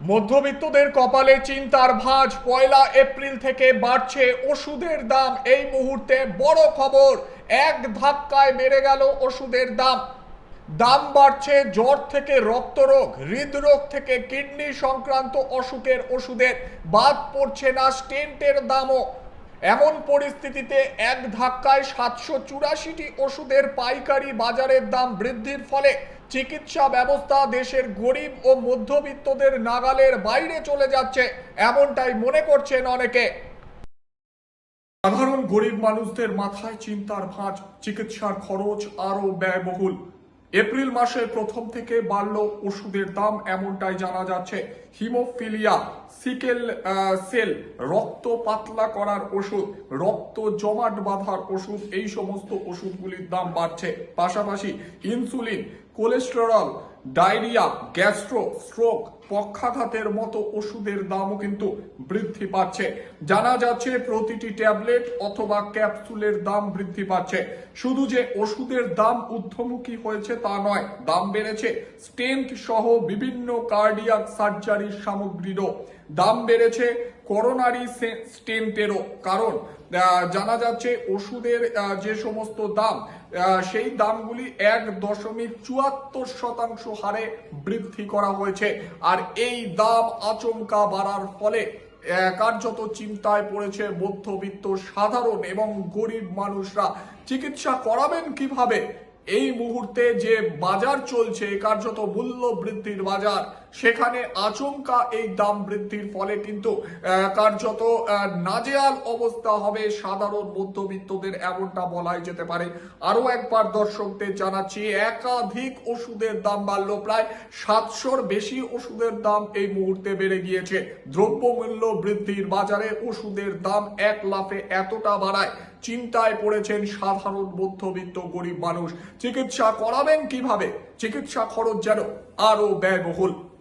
মধ্যবিত্তদের কপালে চিন্তার ভাঁজ, পয়লা এপ্রিল থেকে বাড়ছে ওষুধের দাম। এই মুহূর্তে বড় খবর, এক ধাক্কায় বেড়ে গেল ওষুধের দাম। দাম বাড়ছে জ্বর থেকে রক্তরোগ, হৃদরোগ থেকে কিডনি সংক্রান্ত অসুখের ওষুধের। বাদ পড়ছে না স্টেন্টের দামও। এমন পরিস্থিতিতে এক ধাক্কায় সাতশো চুরাশিটি ওষুধের পাইকারি বাজারের দাম বৃদ্ধির ফলে চিকিৎসা ব্যবস্থা দেশের গরিব ও মধ্যবিত্তদের নাগালের বাইরে চলে যাচ্ছে, এমনটাই মনে করছেন অনেকে। সাধারণ গরিব মানুষদের মাথায় চিন্তার ভাঁজ, চিকিৎসার খরচ আরও ব্যয়বহুল। এপ্রিল মাসের প্রথম থেকে বাড়ল ওষুধের দাম, এমনটাই জানা যাচ্ছে। হিমোফিলিয়া, সিকেল সেল, রক্ত পাতলা করার ওষুধ, রক্ত জমাট বাঁধার ওষুধ, এই সমস্ত ওষুধগুলির দাম বাড়ছে। পাশাপাশি insulin, cholesterol, diarrhoea, gastro, stroke পক্ষাঘাতের মতো ওষুধের দামও কিন্তু বৃদ্ধি পাচ্ছে। জানা যাচ্ছে প্রতিটি ট্যাবলেট অথবা ক্যাপসুলের দাম বৃদ্ধি পাচ্ছে। শুধু যে ওষুধের দাম ঊর্ধ্বমুখী হয়েছে তা নয়, দাম বেড়েছে। স্টেন্ট সহ বিভিন্ন কার্ডিয়াক সার্জারির সামগ্রীরও। দাম বেড়েছে করোনারি স্টেন্টেরও কারণ। জানা যাচ্ছে ওষুধের যে সমস্ত দাম সেই দামগুলি এক দশমিক চুয়াত্তর শতাংশ হারে বৃদ্ধি করা হয়েছে। আর এই দাম আচমকা বাড়ার ফলে কার্যত চিন্তায় পড়েছে মধ্যবিত্ত সাধারণ এবং গরিব মানুষরা। চিকিৎসা করাবেন কীভাবে? এই মুহূর্তে যে বাজার চলছে, কার্যত মূল্য বৃদ্ধির বাজার, সেখানে আচমকা এই দাম বৃদ্ধির ফলে কিন্তু কার্যত নাজেয়াল অবস্থা হবে সাধারণ মধ্যবিত্তদের এমনটা বলাই যেতে পারে। আরও একবার দর্শকদের জানাচ্ছি, একাধিক ওষুধের দাম বাড়লো, প্রায় সাতশোর বেশি ওষুধের দাম এই মুহূর্তে বেড়ে গিয়েছে। দ্রব্যমূল্য বৃদ্ধির বাজারে ওষুধের দাম এক লাফে এতটা বাড়ায় চিন্তায় পড়েছেন সাধারণ মধ্যবিত্ত গরিব মানুষ। চিকিৎসা করাবেন কীভাবে? চিকিৎসা খরচ যেন আরও ব্যয়বহুল।